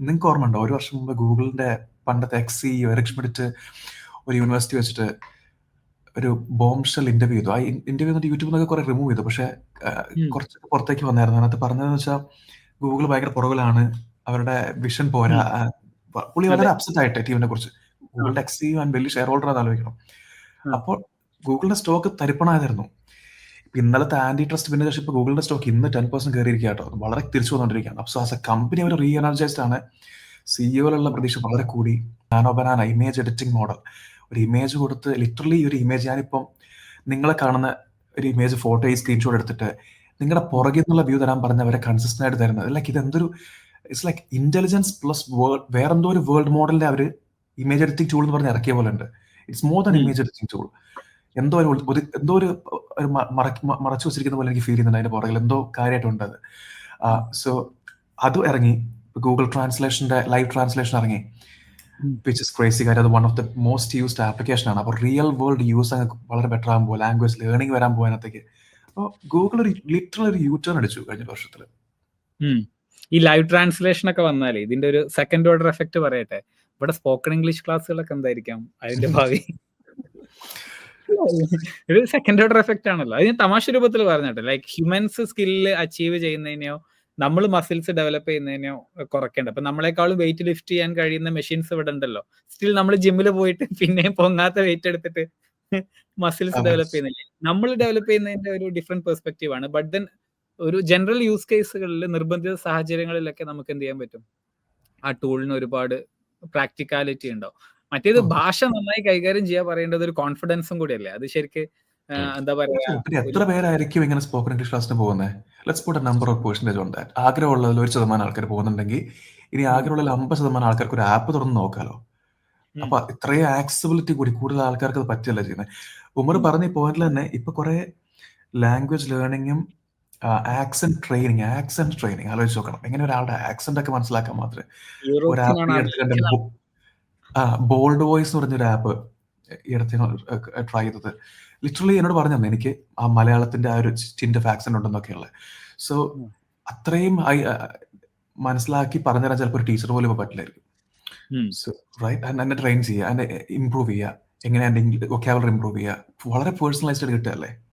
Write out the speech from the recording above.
നിങ്ങൾക്ക് ഓർമ്മയുണ്ടോ? ഒരു വർഷം മുമ്പ് ഗൂഗിളിന്റെ പണ്ടത്തെ എക്സ് സിഇഒ എറിക് ഷ്മിഡിറ്റ് ഒരു യൂണിവേഴ്സിറ്റി വെച്ചിട്ട് ഒരു ബോംഷെൽ ഇന്റർവ്യൂ ചെയ്തു. ആ ഇന്റർവ്യൂ എന്നിട്ട് യൂട്യൂബിൽ നിന്നൊക്കെ കുറെ റിമൂവ് ചെയ്തു. പക്ഷെ കുറച്ച് പുറത്തേക്ക് വന്നായിരുന്നു. അതിനകത്ത് പറഞ്ഞതെന്ന് വെച്ചാൽ ഗൂഗിൾ ഭയങ്കര പുറകിലാണ്. അവരുടെ വിഷൻ പോരാ. പുള്ളി വളരെ. അപ്സെറ്റ് ആയിട്ട് ടീമിനെ കുറിച്ച്. ഗൂഗിളിന്റെ എക്സ് സിഇഒ ആൻഡ് വലിയ ഷെയർ ഹോൾഡർ ആലോചിക്കണം. അപ്പോൾ ഗൂഗിളിന്റെ സ്റ്റോക്ക് തരിപ്പണായതായിരുന്നു. ഇന്നലത്തെ ആന്റി ട്രസ്റ്റ് പിന്നെ ഇപ്പൊ ഗൂഗിളിന്റെ സ്റ്റോക്ക് ഇന്ന് ടെൻ പെർസെന്റ് കയറിയിരിക്കുക കേട്ടോ വളരെ തിരിച്ചു വന്നുകൊണ്ടിരിക്കുകയാണ് അപ്പോൾ ആസ് എ കമ്പനി അവർ റീ എനർജൈസ്ഡ് ആണ് സിഇഒയിലുള്ള പ്രതീക്ഷ വളരെ കൂടി. Nano banana image editing model ഒരു ഇമേജ് കൊടുത്ത് ലിറ്ററലി ഒരു ഇമേജ് ഞാനിപ്പം നിങ്ങളെ കാണുന്ന ഒരു ഇമേജ് ഫോട്ടോ ഈ സ്ക്രീൻഷോട്ട് എടുത്തിട്ട് നിങ്ങളുടെ പുറകിൽ നിന്നുള്ള വ്യൂ തരാൻ പറഞ്ഞവരെ കൺസിസ്റ്റന്റ് ആയിട്ട് തരുന്നത്. ലൈക്ക് ഇത് എന്തൊരു it's like intelligence plus world വേറെന്തോ ഒരു വേൾഡ് മോഡലിന്റെ അവർ ഇമേജ് എഡിറ്റിംഗ് ടൂൾ എന്ന് പറഞ്ഞ് ഇറക്കിയ പോലെ ഉണ്ട്. It's more than image editing tool എന്തോ ഒരു ഒരു എന്തോ ഒരു ഒരു മറച്ചു വെച്ചിരിക്കുന്ന പോലെ എനിക്ക് ഫീൽ ചെയ്യുന്നുണ്ട് അതിന്റെ പുറകിൽ. എന്തോ കാര്യമായിട്ടുണ്ട് അത്. സോ അത് ഇറങ്ങി. ഗൂഗിൾ ട്രാൻസ്ലേഷന്റെ ലൈവ് ട്രാൻസ്ലേഷൻ ഇറങ്ങി. വിച്ച് ഇസ് ക്രേസി കാര്യം. അത് one of the most used application ആണ്. അപ്പോൾ റിയൽ വേൾഡ് യൂസ് അങ്ങ് വളരെ ബെറ്റർ ആകുമ്പോൾ ലാംഗ്വേജ് ലേണിംഗ് വരാൻ പോകുന്നതിനകത്തേക്ക് അപ്പോൾ ഗൂഗിൾ ഒരു ലിറ്ററൽ ഒരു യൂ ടേൺ അടിച്ചു കഴിഞ്ഞ വർഷത്തിൽ ഈ ലൈവ് ട്രാൻസ്ലേഷൻ ഒക്കെ വന്നാലേ ഇതിന്റെ ഒരു സെക്കൻഡ് ഓർഡർ എഫക്ട് പറയട്ടെ. ഇവിടെ സ്പോക്കൺ ഇംഗ്ലീഷ് ക്ലാസ്സുകളൊക്കെ എന്തായിരിക്കാം? അതിന്റെ ഭാവി. ഇത് സെക്കൻഡ് ഓർഡർ എഫക്റ്റ് ആണല്ലോ. അത് ഞാൻ തമാശ രൂപത്തിൽ പറഞ്ഞിട്ട് ലൈക്ക് ഹ്യൂമൻസ് സ്കില്ല് അച്ചീവ് ചെയ്യുന്നതിനെയോ നമ്മൾ മസിൽസ് ഡെവലപ്പ് ചെയ്യുന്നതിനോ കുറയ്ക്കേണ്ട. അപ്പൊ നമ്മളെക്കാളും വെയിറ്റ് ലിഫ്റ്റ് ചെയ്യാൻ കഴിയുന്ന മെഷീൻസ് ഇവിടെ ഉണ്ടല്ലോ. സ്റ്റിൽ നമ്മൾ ജിമ്മിൽ പോയിട്ട് പിന്നെയും പൊങ്ങാത്ത വെയിറ്റ് എടുത്തിട്ട് മസിൽസ് ഡെവലപ്പ് ചെയ്യുന്നില്ല? നമ്മൾ ഡെവലപ്പ് ചെയ്യുന്നതിന്റെ ഒരു ഡിഫറെന്റ് പെർസ്പെക്റ്റീവ് ആണ്. ബട്ട് ദെൻ ഒരു ജനറൽ യൂസ് കേസുകളിൽ നിർബന്ധിത സാഹചര്യങ്ങളിലൊക്കെ നമുക്ക് എന്ത് ചെയ്യാൻ പറ്റും? ആ ടൂളിന് ഒരുപാട് പ്രാക്ടിക്കാലിറ്റി ഉണ്ടാവും മറ്റേത് ഭാഷ നന്നായി കൈകാര്യം ചെയ്യാൻ പറയേണ്ടത് ഒരു കോൺഫിഡൻസും കൂടിയല്ലേ? അത് ശരിക്ക് എന്താ പറയാ എത്ര പേരായിരിക്കും ഇങ്ങനെ സ്പോക്കൺ ഇംഗ്ലീഷ് ക്ലാസ്സിന് പോകുന്നത് let's put number of percentage ഉണ്ട് ആഗ്രഹമുള്ളതിൽ ഒരു ശതമാനം ആൾക്കാർ പോകുന്നുണ്ടെങ്കിൽ ഇനി ആഗ്രഹമുള്ള അമ്പത് ശതമാനം ആൾക്കാർക്ക് ഒരു ആപ്പ് തുറന്ന് നോക്കാലോ. അപ്പൊ ഇത്രയും ആക്സിബിലിറ്റി കൂടി കൂടുതൽ ആൾക്കാർക്ക് അത് പറ്റില്ല ചെയ്യുന്നത് ഉമർ. പറഞ്ഞ പോയിന്റിൽ തന്നെ ഇപ്പൊ കുറെ ലാംഗ്വേജ് ലേണിങ്ങും ആക്സെന്റ് ട്രെയിനിങ് ആക്സെന്റ് ട്രെയിനിങ് ആലോചിച്ച് നോക്കണം. എങ്ങനെ ഒരാളുടെ ആക്സെന്റ് ഒക്കെ മനസ്സിലാക്കാൻ മാത്രമേ ഒരു ആപ്പ് ആണ് ഈ അടുത്ത് കണ്ട ബോ- ആ ബോൾഡ് വോയിസ് എന്ന് പറഞ്ഞൊരു ആപ്പ് ഈ അടുത്ത് ട്രൈ ചെയ്തത്. ലിറ്ററലി എന്നോട് പറഞ്ഞു തന്നെ എനിക്ക് ആ മലയാളത്തിന്റെ ആ ഒരു ഓഫ് ആക്സെന്റ് ഉണ്ടെന്നൊക്കെയുള്ള സോ. അത്രയും ഐ- മനസ്സിലാക്കി പറഞ്ഞുതരാൻ ചിലപ്പോൾ ഒരു ടീച്ചർ പോലും പറ്റില്ലായിരിക്കും. സോ റൈറ്റ് എന്നെ ട്രെയിൻ ചെയ്യുക എന്നെ ഇമ്പ്രൂവ് ചെയ്യുക എങ്ങനെ എന്റെ വൊക്കാബുലറി ഇമ്പ്രൂവ് ചെയ്യുക വളരെ പേഴ്സണലൈസ്ഡ് കിട്ടുക അല്ലേ?